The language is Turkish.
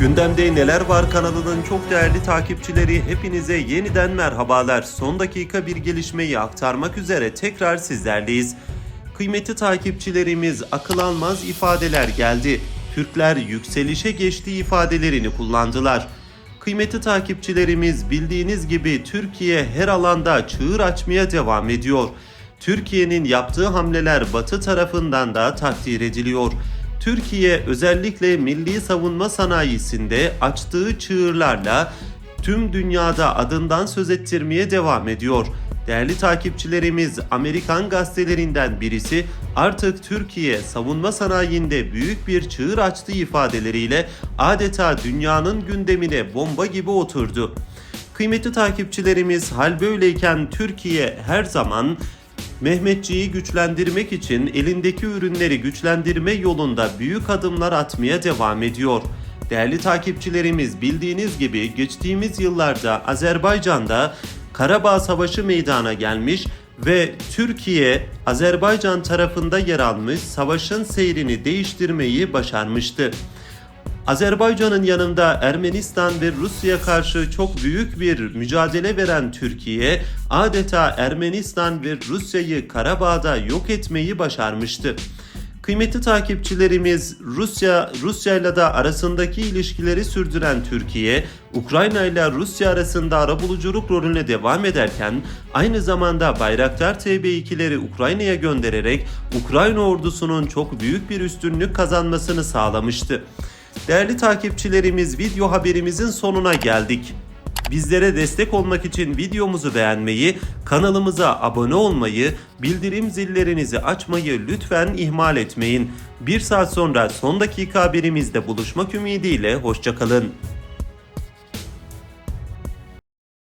Gündemde Neler Var kanalının çok değerli takipçileri hepinize yeniden merhabalar. Son dakika bir gelişmeyi aktarmak üzere tekrar sizlerleyiz. Kıymetli takipçilerimiz akıl almaz ifadeler geldi. Türkler yükselişe geçti ifadelerini kullandılar. Kıymetli takipçilerimiz bildiğiniz gibi Türkiye her alanda çığır açmaya devam ediyor. Türkiye'nin yaptığı hamleler Batı tarafından da takdir ediliyor. Türkiye özellikle milli savunma sanayisinde açtığı çığırlarla tüm dünyada adından söz ettirmeye devam ediyor. Değerli takipçilerimiz Amerikan gazetelerinden birisi artık Türkiye savunma sanayinde büyük bir çığır açtığı ifadeleriyle adeta dünyanın gündemine bomba gibi oturdu. Kıymetli takipçilerimiz hal böyleyken Türkiye her zaman Mehmetçiği güçlendirmek için elindeki ürünleri güçlendirme yolunda büyük adımlar atmaya devam ediyor. Değerli takipçilerimiz bildiğiniz gibi geçtiğimiz yıllarda Azerbaycan'da Karabağ Savaşı meydana gelmiş ve Türkiye Azerbaycan tarafında yer almış savaşın seyrini değiştirmeyi başarmıştı. Azerbaycan'ın yanında Ermenistan ve Rusya karşı çok büyük bir mücadele veren Türkiye adeta Ermenistan ve Rusya'yı Karabağ'da yok etmeyi başarmıştı. Kıymetli takipçilerimiz Rusya Rusya ile de arasındaki ilişkileri sürdüren Türkiye, Ukrayna ile Rusya arasında arabuluculuk rolüne devam ederken aynı zamanda Bayraktar TB2'leri Ukrayna'ya göndererek Ukrayna ordusunun çok büyük bir üstünlük kazanmasını sağlamıştı. Değerli takipçilerimiz video haberimizin sonuna geldik. Bizlere destek olmak için videomuzu beğenmeyi, kanalımıza abone olmayı, bildirim zillerinizi açmayı lütfen ihmal etmeyin. Bir saat sonra son dakika haberimizde buluşmak ümidiyle hoşçakalın.